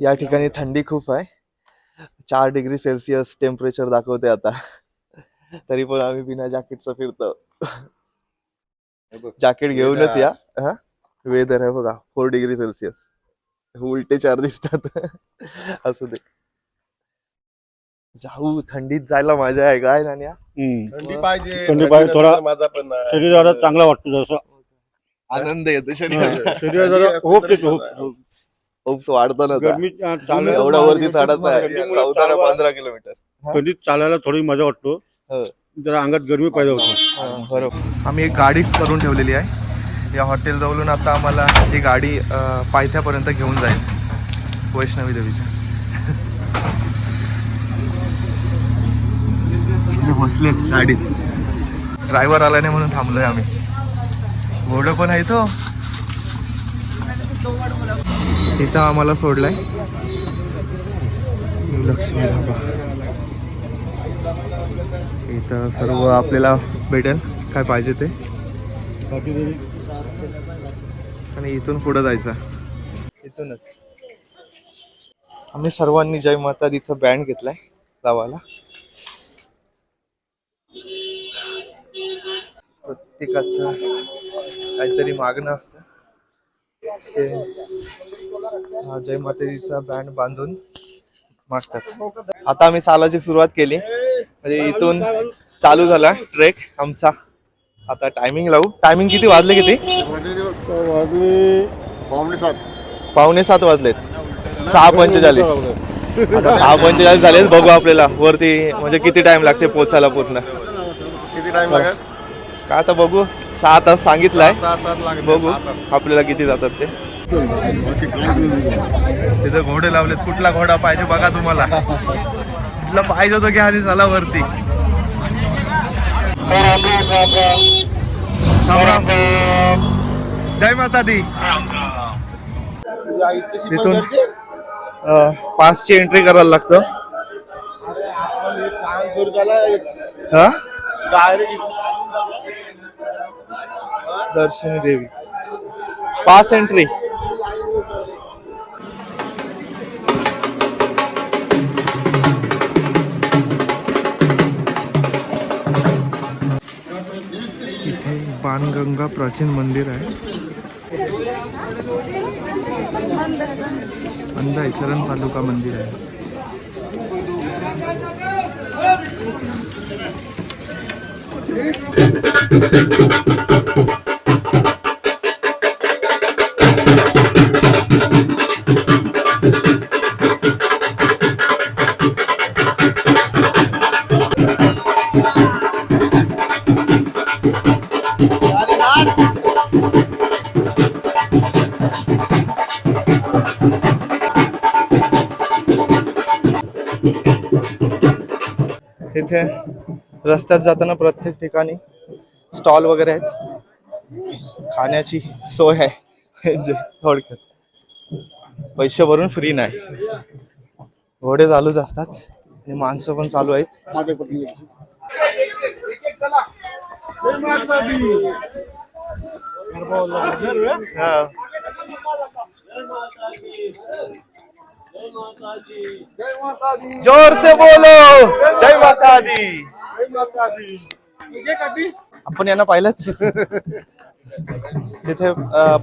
या ठिकाणी थंडी खूप आहे. चार डिग्री सेल्सिअस टेम्परेचर दाखवते आता. तरी पण आम्ही बिना जॅकेटचं फिरतो. जॅकेट घेऊनच या. हा? वेदर आहे बघा. Four degree Celsius. उलटे चार दिसतात. असू दे. जाऊ थंडीत जायला मजा आहे काय नाण्या हम्म. थंडी पाहिजे. थंडी पाहिजे, थोडा- माझा पण. शरीराला चांगला वाटतो जसं. आनंद येतो शरीराला. शरीर होप. होप. खूप वाढतो. गरमी चालायला एवढा वरती चढत आहे. चौदा चालवा- पंधरा किलोमीटर. थंडीत चालायला थोडी मजा वाटतो. हो. जरा अंगात गरमी पैदा होतो. बरोबर. आम्ही एक गाडीच करून ठेवलेली आहे. या हॉटेल जवळून आता आम्हाला ही गाडी अं, पायथ्यापर्यंत घेऊन जाईल. वैष्णवी देवीच्या. बसले गाडीत ड्रायव्हर आला नाही म्हणून थांबलोय आम्ही. घोडं पण आहे तो तिथं आम्हाला सोडलाय. लक्ष्मी धाबा इथं सर्व आपल्याला भेटेल. काय पाहिजे ते? आणि इथून पुढं जायचं. इथूनच. आम्ही सर्वांनी जय माता दीचा बँड घेतलाय गावाला. प्रत्येकाचं काहीतरी मागणं असतं. ते जय माता दीचा बँड बांधून मागतात. आता आम्ही सालाची सुरुवात केली. म्हणजे इथून चालू झाला ट्रेक आमचा. आता टायमिंग लावू. टायमिंग किती वाजले किती? वाजले पावणे सात पावणे सात वाजलेत. सहा पंचेचाळीस. सहा पंचेचाळीस झालेच बघू आपल्याला वरती म्हणजे किती टाइम लागते पोचायला पूर्ण. किती टाइम लागेल? का आता बघू? सहा तास सांगितलाय. बघू. आपल्याला किती जातात ते. तिथे घोडे लावलेत. कुठला घोडा पाहिजे बघा तुम्हाला. कुठला पाहिजे तो घ्या आणि चला वरती. राम राम. जय माता दी तिथून पासची एंट्री करायला लागतं. हा? दर्शनी देवी. पास एंट्री बाणगंगा प्राचीन मंदिर आहे. अंधा शरण तालुका मंदिर आहे. इथे रस्त्यात जाताना प्रत्येक ठिकाणी स्टॉल वगैरे आहेत. खाण्याची सोय आहे. जे थोडक्यात. पैसे भरून फ्री नाही. घोडे चालूच असतात. आणि माणसं पण चालू आहेत. हा. जोर से बोलो। जय माता दी आपण यांना पाहिलंच. तिथे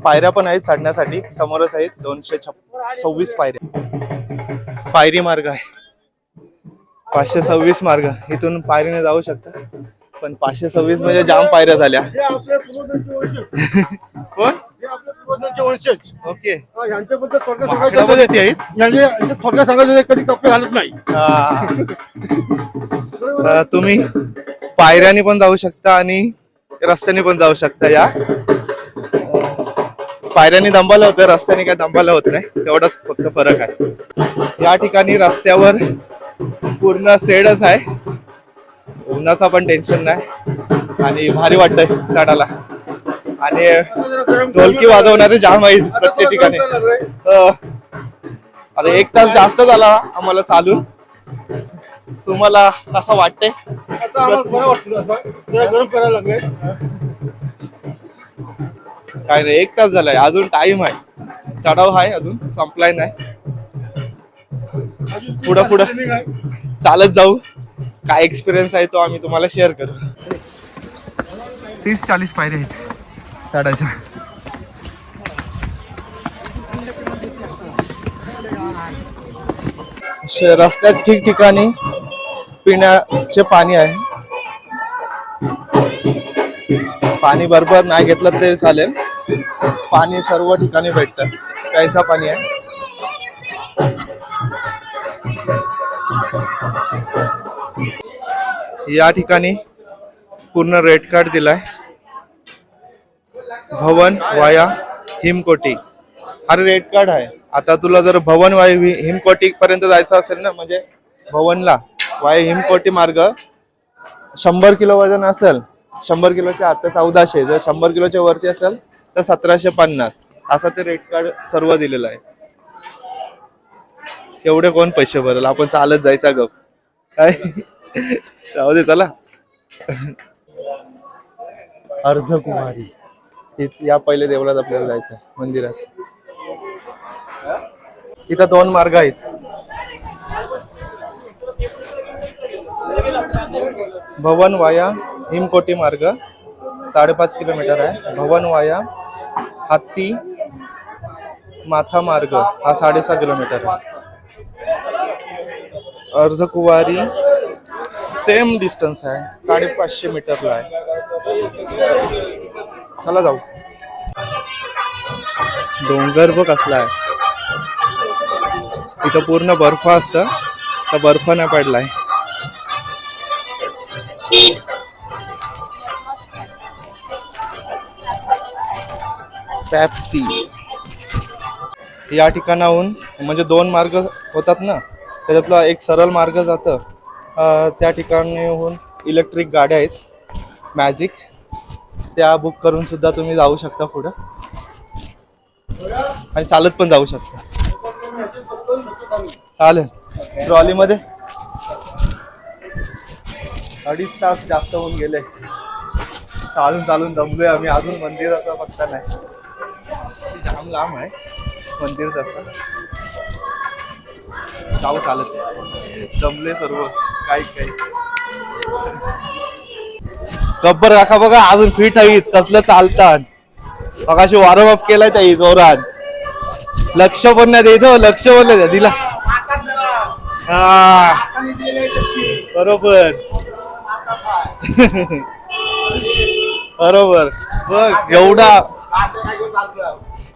पायऱ्या पण आहेत चढण्यासाठी. समोरच आहेत दोनशे छप सव्वीस पायऱ्या. पायरी मार्ग आहे. पाचशे सव्वीस मार्ग. इथून पायरीने जाऊ शकता. पण पाचशे सव्वीस म्हणजे जाम पायऱ्या झाल्या. कोण? वंशज. ओके. यांच्याबद्दल थोडक्यात माकडं पण सांगायचं येते आहेत. यांनी यांचे थोडक्यात सांगायचं कधी कप्पे घालत नाही. अ, तुम्ही पायऱ्याने पण जाऊ शकता आणि रस्त्याने पण जाऊ शकता या. पायऱ्याने दंबाला होतं रस्त्याने काय दंबाला होत नाही. एवढाच फक्त फरक आहे. या ठिकाणी रस्त्यावर पूर्ण सेडच आहे. उन्हाचा पण टेन्शन नाही. आणि भारी वाटतंय चढायला आणि ढोलकी वाजवणारे जाम आहेत प्रत्येक ठिकाणी. अ, आता एक तास जास्त झाला आम्हाला चालून. तुम्हाला कसं वाटतंय? आता आम्हाला बरं वाटतं असं जरा गरम करायला लागले काय नाही एक तास झालाय. अजून टाइम आहे. चढाव आहे अजून संपलाय नाही. पुढं पुढं. चालत जाऊ. काय एक्सपिरियन्स आहे तो आम्ही तुम्हाला शेअर करू. तीस चाळीस पायऱ्या आहेत. चढायच्या श- रस्त्यात ठिकठिकाणी पिण्याचे पाणी आहे. पाणी बरोबर नाही घेतलं तरी चालेल. पाणी सर्व ठिकाणी भेटतं. प्यायचा पाणी आहे. या ठिकाणी पूर्ण रेड कार्ड दिलाय. भवन वाया हिमकोटी. अरे रेड कार्ड आहे. आता तुला जर भवन वायू हिमकोटी पर्यंत जायचं असेल ना म्हणजे भवनला वाय हिमकोटी मार्ग शंभर किलो वजन असेल शंभर किलोच्या आता चौदाशे जर शंभर किलोच्या वरती असेल तर सतराशे पन्नास. असं ते रेट कार्ड सर्व दिलेलं आहे. एवढे कोण पैसे भरेल? आपण चालत जायचा गप. काय? जाऊ दे चला. अर्धकुमारी. हीच या पहिले देवळात आपल्याला जायचं आहे, मंदिरात. इथं दोन मार्ग आहेत. भवन वाया हिमकोटी मार्ग साडेपाच किलोमीटर आहे. भवन वाया हत्ती माथा मार्ग हा साडेसहा किलोमीटर आहे. अर्धकुवारी सेम डिस्टन्स आहे साडेपाचशे मीटरला आहे. चला जाऊ. डोंगर बघ कसला आहे. इथं पूर्ण बर्फ असतं. तर बर्फ नाही पडलाय. पॅप्सी या ठिकाणाहून म्हणजे दोन मार्ग होतात ना. त्याच्यातला एक सरळ मार्ग जातं. त्या ठिकाणीहून इलेक्ट्रिक गाड्या आहेत. मॅजिक त्या बुक करून सुद्धा तुम्ही जाऊ शकता पुढं. आणि चालत पण जाऊ शकता. चालेल. ट्रॉलीमध्ये अडीच तास जास्त होऊन गेले. चालून चालून दमलोय आम्ही. अजून मंदिराचा पत्ता नाही. जाम लांब आहे. मंदिर तसं. जाऊ चालत. जमले सर्व. काही काही. गब्बर काका बघा अजून फिट आहेत. कसलं चालतात मगाशी वॉर्म अप केलाय त्या जोरात. लक्ष पण नाही द्यायचं हो, लक्ष पण नाही दिला. हा. बरोबर. बरोबर. बघ एवढा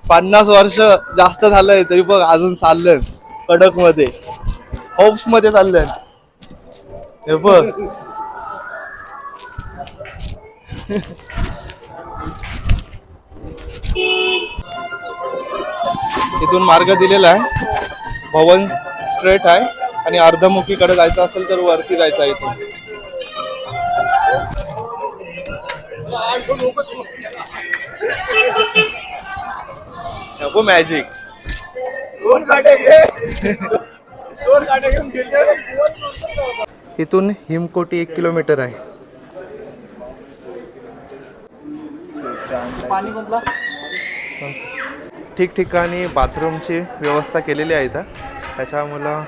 पन्नास वर्ष जास्त झालंय तरी बघ अजून चाललं कडकमध्ये होप्समध्ये चाललंय. हे बघ. इथून मार्ग दिलेला आहे. भवन स्ट्रेट आहे. आणि अर्धमुखीकडे जायचं असेल तर वरती जायचं आहे इथून. नको मॅजिक इथून हिमकोटी एक किलोमीटर आहे. ठिकठिकाणी बाथरूमची व्यवस्था केलेली आहे इथं. त्याच्यामुळं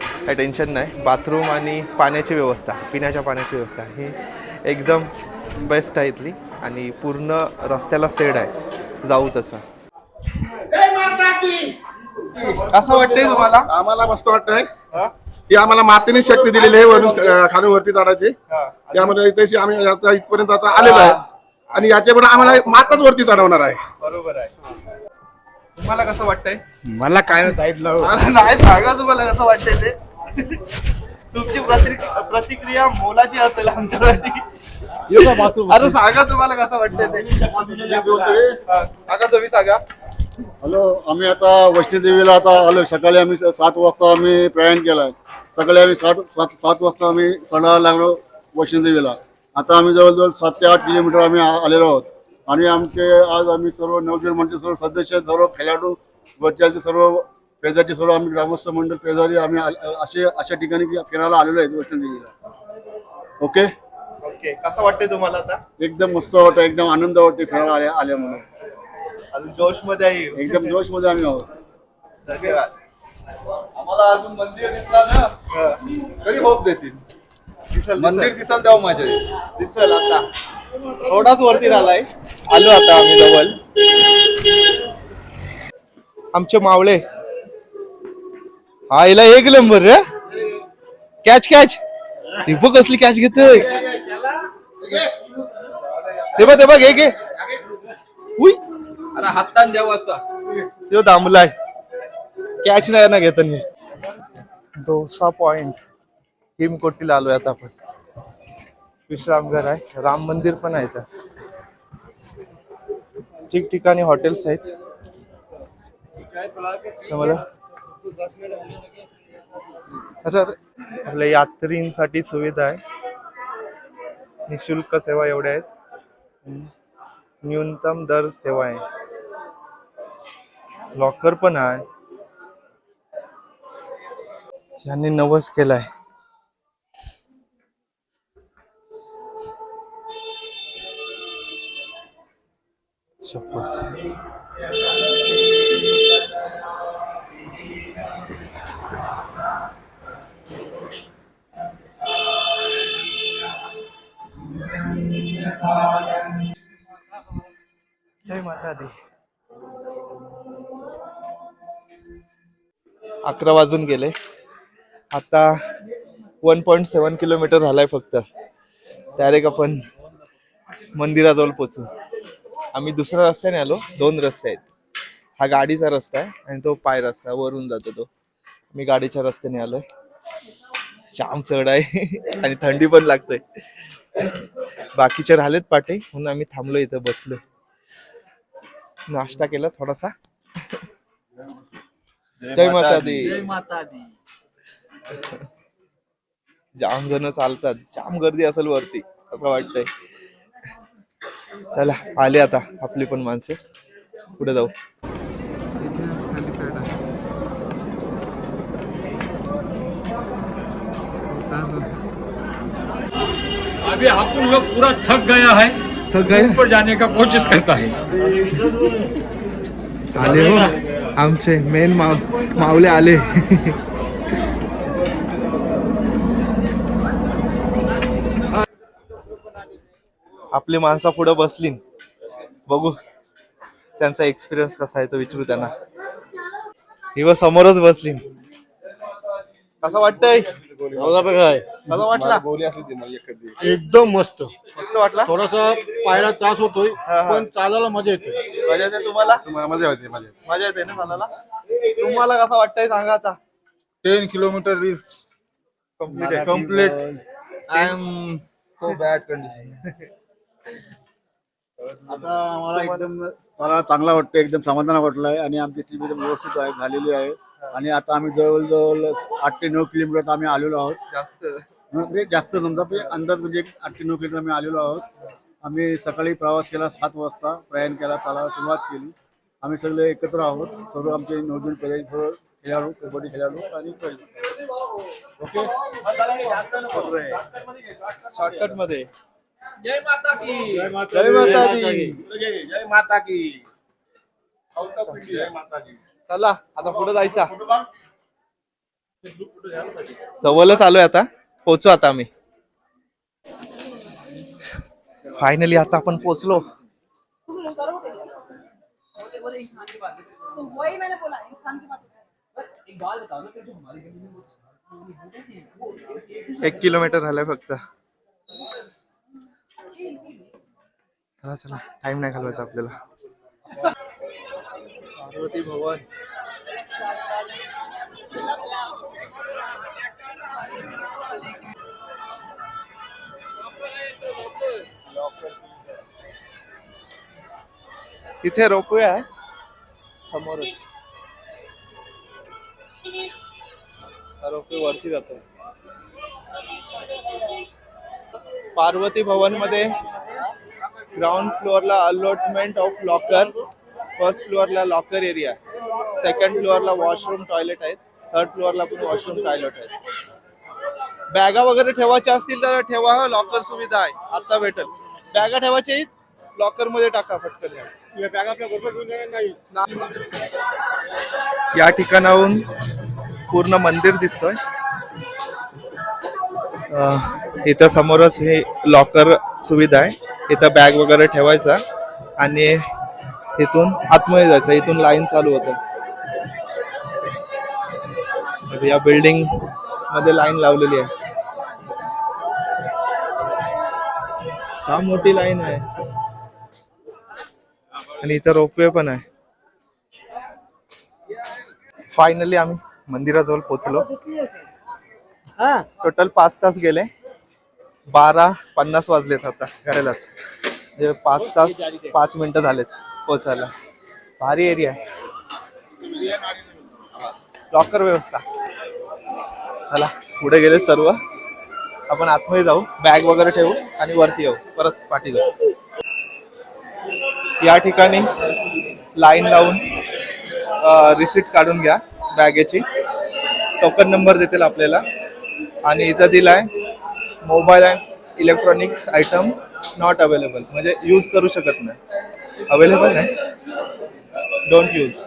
काही टेन्शन नाही. बाथरूम आणि पाण्याची व्यवस्था पिण्याच्या पाण्याची व्यवस्था ही एकदम बेस्ट आहे इथली आणि पूर्ण रस्त्याला सेड आहे. जाऊ तसं. कसं वाटतंय तुम्हाला? आम्हाला मस्त वाटतंय. की आम्हाला मातीने शक्ती दिलेली आहे वरून खालून वरती चढायची त्यामध्ये इथे आम्ही आता इथपर्यंत आता आलेलो आहे. आणि याच्यापुढे आम्हाला मातच वरती चढवणार आहे. बरोबर आहे. तुम्हाला कसं वाटतंय? मला काय साईडला अरे नाही सांगा तुम्हाला कसं वाटतंय ते. तुमची प्रतिक- प्रतिक्रिया मोलाची असेल आमच्यासाठी. अरे सांगा तुम्हाला कसं वाटतंय ते. हा, सांगा तुम्ही सांगा. हॅलो आम्ही आता वैष्णोदेवीला आता आलो. सकाळी आम्ही स- सात वाजता आम्ही प्रयाण केलाय सकाळी आम्ही सात सात सात वाजता आम्ही चढायला लागलो वैष्णोदेवीला. आता आम्ही जवळजवळ सात ते आठ किलोमीटर आम्ही आ- आलेलो आहोत. आणि आमचे आज आम्ही सर्व नवजीवन मंडळ सर्व सदस्य सर्व खेळाडू बच्चाचे सर्व पेजाचे सर्व आम्ही ग्रामस्थ मंडळ पेजारी आम्ही आल- असे अशा ठिकाणी फिरायला आलेलो आहेत वैष्णोदेवीला ओके ओके कसं वाटतंय तुम्हाला आता? एकदम मस्त वाटतं एकदम आनंद वाटते फिरायला आल्या आल्यामुळे अजून जोशमध्ये आहे. एकदम जोशमध्ये आम्ही आहोत. धन्यवाद. अजून मंदिर दिसला ना तरी होप देतील. दिसल मंदिर दिसल तेव्हा मजा येईल दिसल आता. थोडाच वरती राहिलाय. आलो आता आम्ही जवळ. आमचे मावळे. हा हिला एक नंबर रे. कॅच कॅच ती बघ कसली कॅच घेतोय. ते बघ ते बघ हे घे. उई. अरे हातान देवाचा तो दामलाय. कॅच नाही ना घेत मी डोसा पॉइंट हिमकोटीला आलोय आता आपण? विश्रामघर आहे. राम मंदिर पण आहे इथं. ठिकठिकाणी हॉटेल्स आहेत. मला अच्छा आपल्या यात्रींसाठी सुविधा आहे. निशुल्क सेवा एवढ्या आहेत. न्यूनतम दर सेवा आहे. लॉकर पण आहे. यांनी नवस केलाय. जय माता दी अकरा वाजून गेले. आता वन पॉईंट सेवन किलोमीटर राहिलाय फक्त. डायरेक्ट आपण मंदिराजवळ पोचू आम्ही दुसऱ्या रस्त्याने आलो. दोन रस्ते आहेत. हा गाडीचा रस्ता आहे आणि तो पाय रस्ता वरून जातो तो. मी गाडीच्या रस्त्याने आलोय. जाम चढ आहे. आणि थंडी पण लागते. बाकीचे राहिलेत पाटे. म्हणून आम्ही थांबलो इथं बसलोय नाश्ता केला थोडासा. जय माता दी. माता दी. जाम जण चालतात. जाम गर्दी असेल वरती असं वाटतंय. चला आले आता आपली पण माणसं. पुढे जाऊ. अभी हम लोग पूरा थक गया है। थक गए ऊपर जाने का कोशिश करता है। आले हो? आमचे मेन माव मावले आले. आपली माणसं पुढे बसली बघू त्यांचा एक्सपिरियन्स कसा आहे तो विचारू त्यांना. ही व समोरच बसली कसं वाटतंय? कसं वाटला? एकदम मस्त. मस्त वाटला? थोडासा पायाला त्रास होतोय हा. पण चालायला मजा येते. मजा येते तुम्हाला? मजा मजा मजा येते ना मला तुम्हाला कसं वाटतंय सांगा आता. Ten kilometre is complete complete I am so bad condition आता आम्हाला एकदम मला चांगला वाटतं एकदम समाधान वाटलं आहे आणि आमची टीम एकदम व्यवस्थित आहे झालेली आहे. आणि आता आम्ही जवळजवळ आठ ते नऊ किलोमीटर आम्ही आलेलो आहोत. जास्त. म्हणजे जास्त समजा म्हणजे अंदाज म्हणजे आठ ते नऊ किलोमीटर आम्ही आलेलो आहोत. आम्ही सकाळी प्रवास केला सात वाजता प्रयाण केला चालायला सुरुवात केली. आम्ही सगळे एकत्र आहोत. सर्व आमचे नवजून पेजाई सर्व खेळाडू कबड्डी खेळाडू आणि ओके. शॉर्टकटमध्ये. जय माता की। जय माता दी जय माता की। माता की। चला आता पुढे जायचा. जवळच आलोय आता. पोचू आता आम्ही. फायनली आता आपण की बात एक बात बताओ ना फिर जो हमारी गली में वो एक किलोमीटर राहिलंय फक्त. चला चला. टाइम नाही घालवायचा आपल्याला. पार्वती भवन. इथे रोपवे आहे समोरच. हा रोपवे वरती जातो. पार्वती भवनमध्ये ग्राउंड फ्लोअरला अलॉटमेंट ऑफ लॉकर फर्स्ट फ्लोअरला लॉकर एरिया सेकंड फ्लोअरला वॉशरूम टॉयलेट आहेत थर्ड फ्लोअरला पण वॉशरूम टॉयलेट आहेत. बॅगा वगैरे ठेवायच्या असतील तर ठेवा लॉकर सुविधा आहे आता भेटेल. बॅगा ठेवायच्या आहेत लॉकरमध्ये टाका पटकन. बॅग आपल्या नाही. या ठिकाणाहून पूर्ण मंदिर दिसतोय. इथं समोरच हे लॉकर सुविधा आहे. इथं बॅग वगैरे ठेवायचा आणि इथून आतमध्ये जायचं. इथून लाईन चालू होतं. या बिल्डिंगमध्ये लाईन लावलेली आहे. छान मोठी लाईन आहे. आणि इथं रोपवे पण आहे. फायनली आम्ही मंदिराजवळ पोहोचलो टोटल पाच तास गेले. बारा पन्नास वाजलेत आता घरालाच. म्हणजे पाच तास पाच मिनिटं झालेत पोचायला भारी एरिया आहे. लॉकर व्यवस्था. चला पुढे गेले सर्व. आपण आतमध्ये जाऊ. बॅग वगैरे ठेवू आणि वरती येऊ. परत पाठी जाऊ. या ठिकाणी लाईन लावून रिसिट काढून घ्या बॅगेची टोकन नंबर देतील आपल्याला. आणि इथं दिलाय mobile and electronics item not available. म्हणजे यूज करू शकत नाही. अवेलेबल नाही. डोंट यूज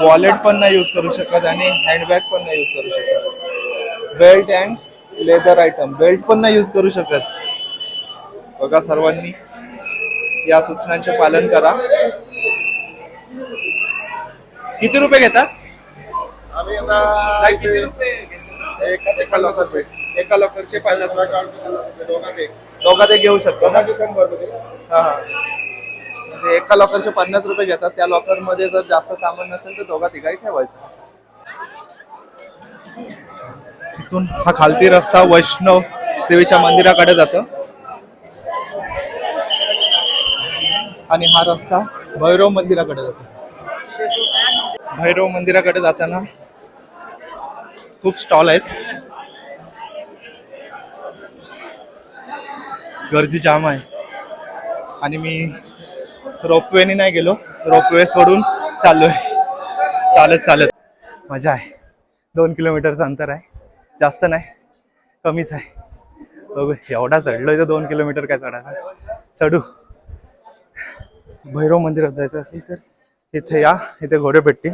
वॉलेट पण नाही यूज करू शकत आणि हँडबॅग पण नाही यूज करू शकत. Belt and leather item belt पण नाही यूज करू शकत. बघा सर्वांनी या सूचनांचे पालन करा. किती रुपये घेतात? आम्ही आता किती रुपये? एका एका लॉकरचे एका लॉकरचे पन्नास रुपये दोघात एक घेऊ शकतो ना? हा हा. म्हणजे एका लॉकरचे पन्नास रुपये घेतात. त्या लॉकरमध्ये जर जास्त सामान नसेल तर दोघा तिघाही ठेवायचं. तिथून हा खालती रस्ता वैष्णव देवीच्या मंदिराकडे जातो. आणि हा रस्ता भैरव मंदिराकडे जातो. भैरव मंदिराकडे जाताना खूप स्टॉल आहेत. गर्दी जाम आहे. आणि मी रोपवेने नाही गेलो. रोपवे सोडून चाललोय. चालत चालत. मजा आहे. दोन किलोमीटरचं अंतर आहे. जास्त नाही. कमीच आहे. बघू एवढा चढलोय तर दोन किलोमीटर काय चढायला चढू. भैरव मंदिरात जायचं असेल तर इथे या. इथे घोडे भेटतील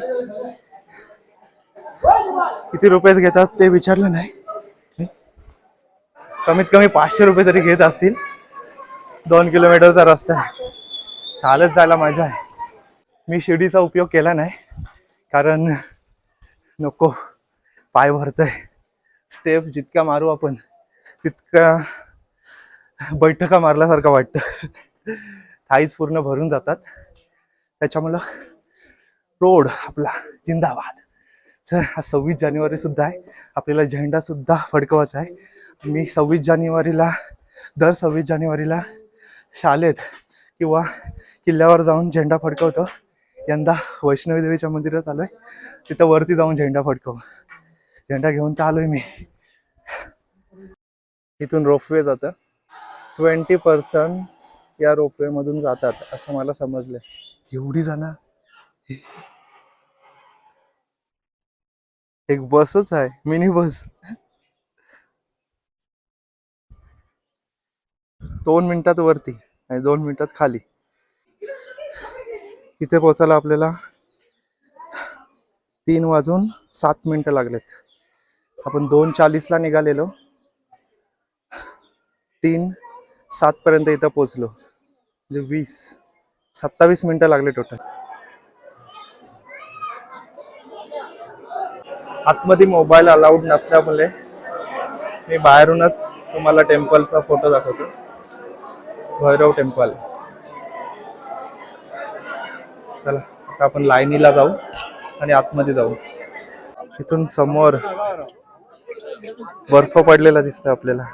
किती रुपयेच घेतात ते विचारलं नाही. कमीत कमी पाचशे रुपये तरी घेत असतील. दोन किलोमीटरचा रस्ता आहे. चालत जायला मजा आहे. मी शिडीचा उपयोग केला नाही. कारण नको. पाय भरतय. स्टेप जितका मारू आपण तितका बैठका मारल्यासारखं वाटतं. थाईज पूर्ण भरून जातात. त्याच्यामुळं रोड आपला जिंदाबाद. सर हा सव्वीस जानेवारी सुद्धा आहे. आपल्याला झेंडा सुद्धा फडकवायचा आहे. मी सव्वीस जानेवारीला दर सव्वीस जानेवारीला शाळेत किंवा किल्ल्यावर जाऊन झेंडा फडकवतो. यंदा वैष्णवी देवीच्या मंदिरात आलोय. तिथं वरती जाऊन झेंडा फडकव. झेंडा घेऊन तर आलोय मी? इथून रोपवे जातं. ट्वेंटी पर्सन्स या रोपवे मधून जातात असं मला समजलं एवढी जाणार एक बसच आहे मिनी बस. दोन मिनिटात वरती आणि दोन मिनिटात खाली. इथे पोचायला आपल्याला तीन वाजून सात मिनिटं लागलेत. आपण दोन चाळीसला निघालेलो. तीन सातपर्यंत इथं पोचलो म्हणजे वीस सत्तावीस मिनिटं लागले टोटल आतमध्ये मोबाईल अलाउड नसल्यामुळे मी बाहेरूनच तुम्हाला टेम्पलचा फोटो दाखवतो. भैरव टेम्पल चला आता आपण लाईनीला जाऊ आणि आतमध्ये जाऊ. इथून समोर बर्फ पडलेला दिसतोय आपल्याला.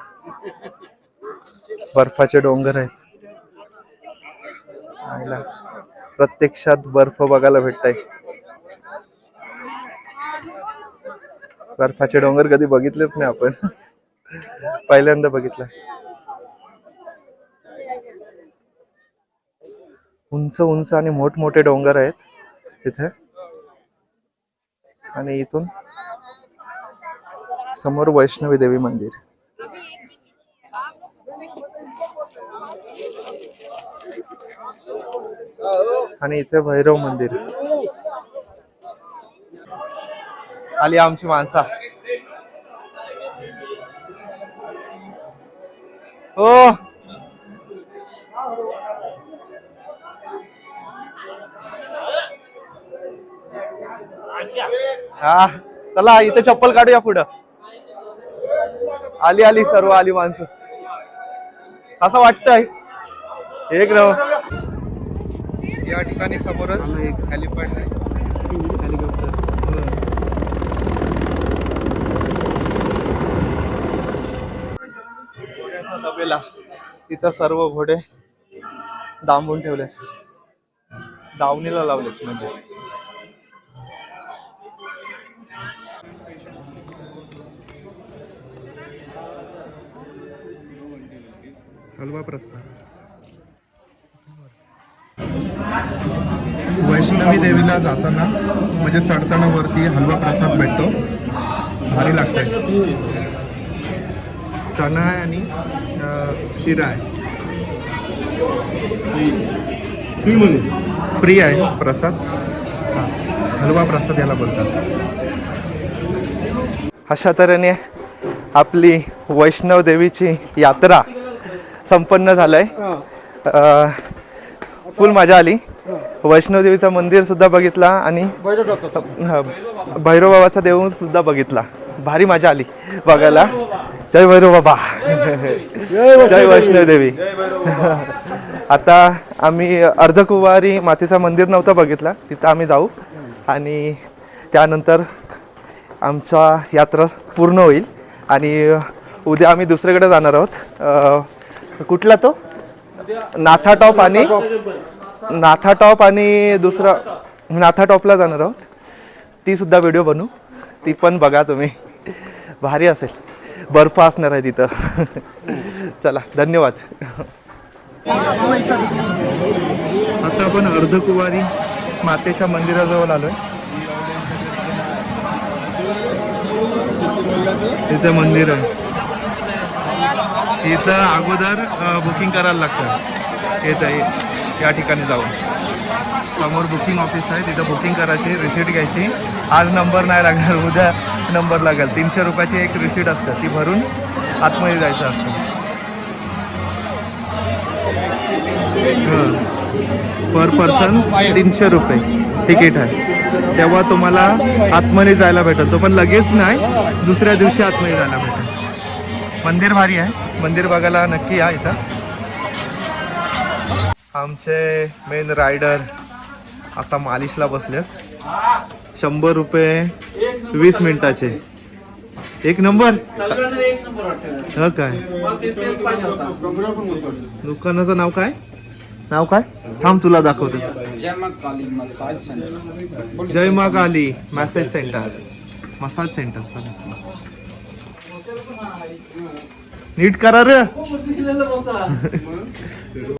बर्फाचे डोंगर आहेत. प्रत्यक्षात बर्फ बघायला भेटताय. बर्फाचे डोंगर कधी बघितलेच नाही आपण. पहिल्यांदा बघितलं. उंच उंच आणि मोठमोठे डोंगर आहेत इथे. आणि इथून समोर वैष्णवी देवी मंदिर. आणि इथे भैरव मंदिर. आली आमची माणसा. हो. हा चला इथे चप्पल काढूया पुढं. आली आली सर्व आली माणसं. असं वाटतंय. एक नव या ठिकाणी समोरच हेलिपॅड आहे इथं सर्व घोडे दांबून ठेवलेत. दावणीला लावलेत म्हणजे. हलवा वैष्णवी देवीला जाताना म्हणजे चढताना वरती हलवा प्रसाद भेटतो. भारी लागतंय. चणा आहे आणि शिरा आहे. फ्री आहे प्रसाद. हा, हलवा प्रसाद याला बोलतात. अशा तऱ्हेने आपली वैष्णव देवीची यात्रा संपन्न झालंय. अं, फुल मजा आली. वैष्णवदेवीचं मंदिर सुद्धा बघितला आणि भैरव बाबाचा. देव सुद्धा बघितला. भारी मजा आली बघायला. जय भैरव बाबा. जय वैष्णव देवी आता आम्ही अर्धकुवारी मातेचं मंदिर नव्हतं बघितला तिथं आम्ही जाऊ. आणि त्यानंतर आमचा यात्रा पूर्ण होईल. आणि उद्या आम्ही दुसरीकडे जाणार आहोत. कुठला तो? नाथा टॉप आणि नाथा टॉप आणि दुसरा नाथा टॉपला जाणार आहोत. ती सुद्धा व्हिडिओ बनवू ती पण बघा तुम्ही. भारी असेल. बर्फ असणार आहे तिथं. चला धन्यवाद. आता आपण अर्धकुवारी मातेच्या मंदिराजवळ आलोय. तिथे मंदिर आहे. इथं अगोदर बुकिंग करायला लागतं. येतं या ठिकाणी जाऊन. समोर बुकिंग ऑफिस आहे तिथं बुकिंग करायची रिसिट घ्यायची. आज नंबर नाही लागणार उद्या नंबर लागेल. तीनशे रुपयाची एक रिसिट असतं. ती भरून आतमध्ये जायचं असतं. पर पर्सन तीनशे रुपये. तिकीट आहे. तेव्हा तुम्हाला आतमध्ये जायला भेटेल तो पण लगेच नाही दुसऱ्या दिवशी आतमध्ये जायला भेटेल मंदिर भारी आहे. मंदिर बघायला नक्की या इथं. आमचे मेन रायडर आता मालिशला बसलेत. शंभर रुपये वीस मिनिटाचे. एक नंबर? ह काय? दुकानाचं नाव काय? नाव काय? थांब तुला दाखवतो. जय Maa Kali message centre. Massage centre नीट करा रे.